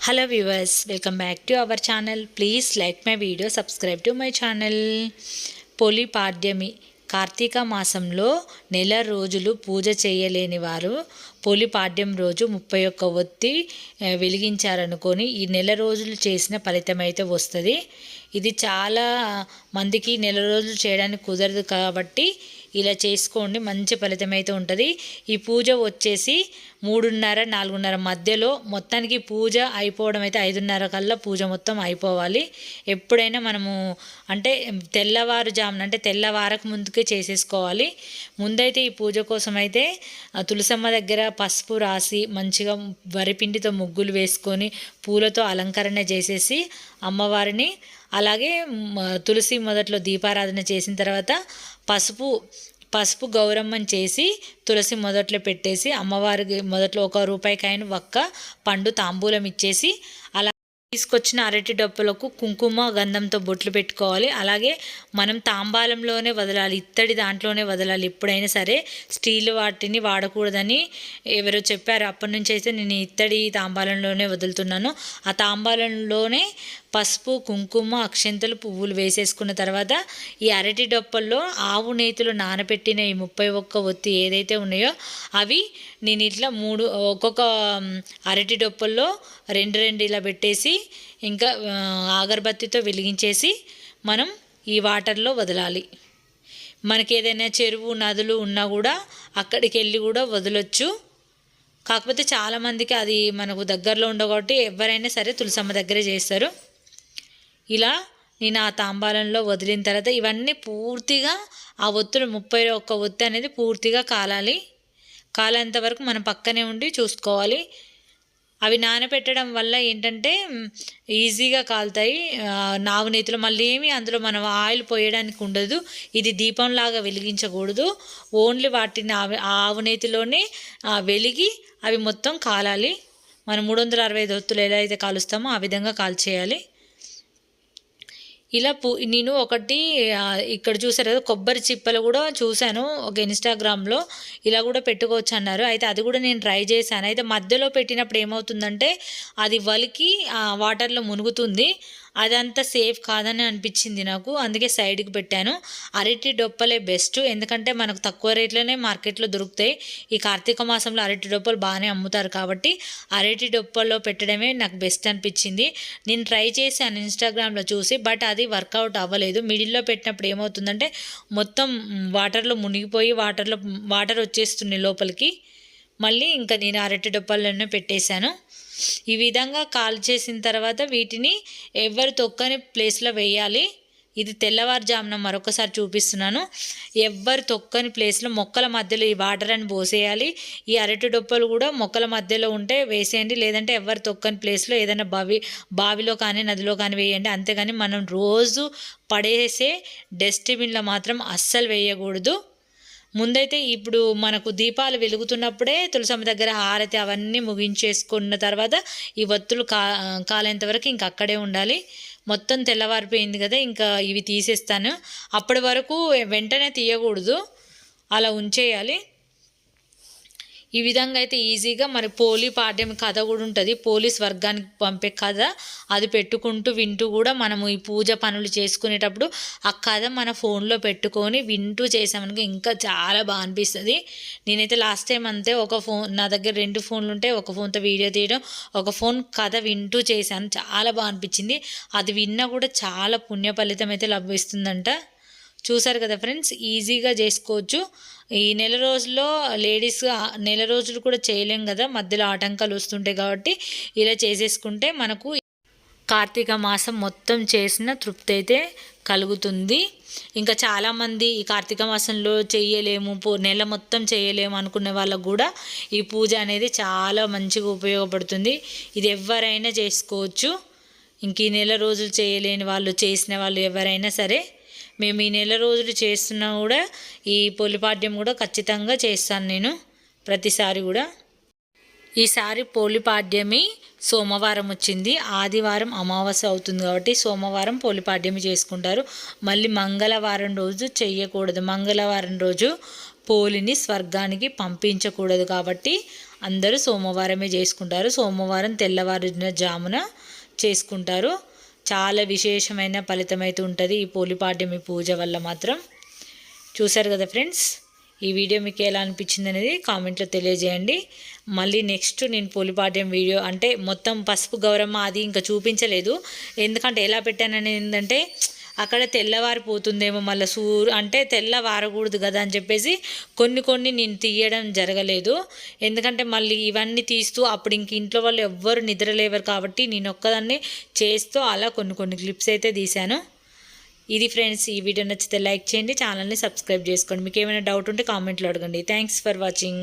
Hello viewers welcome back to our channel please like my video subscribe to my channel పొలిపాడ్యమి Karthika మాసంలో నెల రోజులు పూజ చేయలేని వారు పొలిపాడ్యం రోజు ముప్పై ఒక్క ఒత్తి వెలిగించారనుకొని ఈ నెల రోజులు చేసిన ఫలితం అయితే వస్తుంది ఇది చాలా మందికి నెల రోజులు చేయడానికి కుదరదు కాబట్టి ఇలా చేసుకోండి మంచి ఫలితం అయితే ఉంటుంది. ఈ పూజ వచ్చేసి మూడున్నర నాలుగున్నర మధ్యలో మొత్తానికి పూజ అయిపోవడం అయితే ఐదున్నర కల్లా పూజ మొత్తం అయిపోవాలి. ఎప్పుడైనా మనము అంటే తెల్లవారుజామున అంటే తెల్లవారకు ముందుకే చేసేసుకోవాలి. ముందైతే ఈ పూజ కోసం అయితే తులసమ్మ దగ్గర పసుపు రాసి మంచిగా వరిపిండితో ముగ్గులు వేసుకొని పూలతో అలంకరణ చేసేసి అమ్మవారిని అలాగే తులసి మొదట్లో దీపారాధన చేసిన తర్వాత పసుపు పసుపు గౌరమ్మని చేసి తులసి మొదట్లో పెట్టేసి అమ్మవారికి మొదట్లో ఒక రూపాయికాయను ఒక్క పండు తాంబూలం ఇచ్చేసి అలా తీసుకొచ్చిన అరటి డప్పులకు కుంకుమ గంధంతో బొట్లు పెట్టుకోవాలి. అలాగే మనం తాంబాలంలోనే వదలాలి ఇత్తడి దాంట్లోనే వదలాలి. ఎప్పుడైనా సరే స్టీల్ వాటిని వాడకూడదని ఎవరో చెప్పారు. అప్పటి నుంచి అయితే నేను ఇత్తడి తాంబాలంలోనే వదులుతున్నాను. ఆ తాంబాలంలోనే పసుపు కుంకుమ అక్షంతలు పువ్వులు వేసేసుకున్న తర్వాత ఈ అరటి డొప్పల్లో ఆవు నేతులు నానబెట్టిన ఈ ముప్పై ఒక్క ఒత్తి ఏదైతే ఉన్నాయో అవి నేను ఇట్లా మూడు ఒక్కొక్క అరటి డొప్పల్లో రెండు రెండు ఇలా పెట్టేసి ఇంకా అగరబత్తితో వెలిగించేసి మనం ఈ వాటర్లో వదలాలి. మనకి ఏదైనా చెరువు నదులు ఉన్నా కూడా అక్కడికి వెళ్ళి కూడా వదలొచ్చు. కాకపోతే చాలామందికి అది మనకు దగ్గరలో ఉండగొట్టి ఎవరైనా సరే తులసమ్మ దగ్గరే చేస్తారు. ఇలా నేను ఆ తాంబాలంలో వదిలిన తర్వాత ఇవన్నీ పూర్తిగా ఆ ఒత్తులు ముప్పై ఒక్క ఒత్తి అనేది పూర్తిగా కాలాలి. కాలేంత వరకు మనం పక్కనే ఉండి చూసుకోవాలి. అవి నానబెట్టడం వల్ల ఏంటంటే ఈజీగా కాలుతాయి. ఆ, నాగు నేతిలో మళ్ళీ ఏమి అందులో మనం ఆయిల్ పోయడానికి ఉండదు. ఇది దీపంలాగా వెలిగించకూడదు. ఓన్లీ వాటిని ఆవి- ఆ ఆవు నేతిలోనే వెలిగి అవి మొత్తం కాలాలి. మనం మూడు వందల అరవై ఐదు ఒత్తులు ఎలా అయితే కాలుస్తామో ఆ విధంగా కాల్చేయాలి. ఇలా పూ నేను ఒకటి ఇక్కడ చూసారు కదా కొబ్బరి చిప్పలు కూడా చూశాను ఒక ఇన్స్టాగ్రామ్లో. ఇలా కూడా పెట్టుకోవచ్చు అన్నారు. అయితే అది కూడా నేను ట్రై చేశాను. అయితే మధ్యలో పెట్టినప్పుడు ఏమవుతుందంటే అది వలికి వాటర్లో మునుగుతుంది. అదంతా సేఫ్ కాదని అనిపించింది నాకు. అందుకే సైడ్కి పెట్టాను. అరటి డొప్పలే బెస్ట్. ఎందుకంటే మనకు తక్కువ రేట్లోనే మార్కెట్లో దొరుకుతాయి. ఈ కార్తీక మాసంలో అరటి డొప్పలు బాగానే అమ్ముతారు కాబట్టి అరటి డొప్పల్లో పెట్టడమే నాకు బెస్ట్ అనిపించింది. నేను ట్రై చేశాను ఇన్స్టాగ్రామ్లో చూసి బట్ అది వర్కౌట్ అవ్వలేదు. మిడిల్లో పెట్టినప్పుడు ఏమవుతుందంటే మొత్తం వాటర్లో మునిగిపోయి వాటర్లో వాటర్ వచ్చేస్తుంది లోపలికి. మళ్ళీ ఇంకా నేను అరటి డొప్పల్లోనే పెట్టేశాను. ఈ విధంగా కాల్ చేసిన తర్వాత వీటిని ఎవరు తొక్కని ప్లేస్లో వేయాలి? ఇది తెల్లవారుజామున మరొకసారి చూపిస్తున్నాను. ఎవ్వరు తొక్కని ప్లేస్లో మొక్కల మధ్యలో ఈ వాటర్ అని పోసేయాలి? ఈ అరటి డొప్పలు కూడా మొక్కల మధ్యలో ఉంటే వేసేయండి. లేదంటే ఎవరు తొక్కని ప్లేస్లో ఏదైనా బావి బావిలో కానీ నదిలో కానీ వేయండి. అంతేగాని మనం రోజు పడేసే డస్ట్బిన్లో మాత్రం అస్సలు వేయకూడదు. ముందైతే ఇప్పుడు మనకు దీపాలు వెలుగుతున్నప్పుడే తులసమ్మ దగ్గర హారతి అవన్నీ ముగించేసుకున్న తర్వాత ఈ వత్తులు కా కాలేంత వరకు ఇంక అక్కడే ఉండాలి. మొత్తం తెల్లవారిపోయింది కదా ఇంకా ఇవి తీసేస్తాను. అప్పటి వరకు వెంటనే తీయకూడదు. అలా ఉంచేయాలి. ఈ విధంగా అయితే ఈజీగా మరి పోలీ పాఠ్యం కథ కూడా ఉంటుంది. పోలీస్ వర్గానికి పంపే కథ అది పెట్టుకుంటూ వింటూ కూడా మనము ఈ పూజ పనులు చేసుకునేటప్పుడు ఆ కథ మన ఫోన్లో పెట్టుకొని వింటూ చేసామనుకో ఇంకా చాలా బాగా అనిపిస్తుంది. నేనైతే లాస్ట్ టైం అంతే ఒక ఫోన్ నా దగ్గర రెండు ఫోన్లు ఉంటే ఒక ఫోన్తో వీడియో తీయడం ఒక ఫోన్ కథ వింటూ చేశాను. చాలా బాగా అనిపించింది. అది విన్నా కూడా చాలా పుణ్య ఫలితం అయితే లభిస్తుందంట. చూసారు కదా ఫ్రెండ్స్ ఈజీగా చేసుకోవచ్చు. ఈ నెల రోజుల్లో లేడీస్ నెల రోజులు కూడా చేయలేం కదా మధ్యలో ఆటంకాలు వస్తుంటాయి కాబట్టి ఇలా చేసేసుకుంటే మనకు కార్తీక మాసం మొత్తం చేసిన తృప్తి అయితే కలుగుతుంది. ఇంకా చాలామంది ఈ కార్తీక మాసంలో చేయలేము పూ నెల మొత్తం చేయలేము అనుకునే వాళ్ళకు కూడా ఈ పూజ అనేది చాలా మంచిగా ఉపయోగపడుతుంది. ఇది ఎవరైనా చేసుకోవచ్చు. ఇంక ఈ నెల రోజులు చేయలేని వాళ్ళు చేసిన వాళ్ళు ఎవరైనా సరే మేము ఈ నెల రోజులు చేస్తున్నా కూడా ఈ పోలిపాడ్యం కూడా ఖచ్చితంగా చేస్తాను నేను ప్రతిసారి కూడా. ఈసారి పోలిపాడ్యమి సోమవారం వచ్చింది. ఆదివారం అమావాస్య అవుతుంది కాబట్టి సోమవారం పోలిపాడ్యమి చేసుకుంటారు. మళ్ళీ మంగళవారం రోజు చేయకూడదు మంగళవారం రోజు పోలిని స్వర్గానికి పంపించకూడదు కాబట్టి అందరూ సోమవారమే చేసుకుంటారు. సోమవారం తెల్లవారున జామున చేసుకుంటారు. చాలా విశేషమైన ఫలితం అయితే ఉంటుంది ఈ పోలిపాడ్యమి పూజ వల్ల మాత్రం. చూశారు కదా ఫ్రెండ్స్? ఈ వీడియో మీకు ఎలా అనిపించింది అనేది కామెంట్లో తెలియజేయండి. మళ్ళీ నెక్స్ట్ నేను పోలిపాడ్యం వీడియో అంటే మొత్తం పసుపు గౌరమ్మ అది ఇంకా చూపించలేదు. ఎందుకంటే ఎలా పెట్టానని ఏంటంటే అక్కడ తెల్లవారిపోతుందేమో మళ్ళీ సూర్ అంటే తెల్లవారకూడదు కదా అని చెప్పేసి కొన్ని కొన్ని నేను తీయడం జరగలేదు. ఎందుకంటే మళ్ళీ ఇవన్నీ తీస్తూ అప్పుడు ఇంక ఇంట్లో వాళ్ళు ఎవ్వరు నిద్రలేవరు కాబట్టి నేను ఒక్కదాన్ని చేస్తూ అలా కొన్ని కొన్ని క్లిప్స్ అయితే తీశాను. ఇది ఫ్రెండ్స్ ఈ వీడియో నచ్చితే లైక్ చేయండి ఛానల్ని సబ్స్క్రైబ్ చేసుకోండి. మీకు ఏమైనా డౌట్ ఉంటే కామెంట్లో అడగండి. Thanks for watching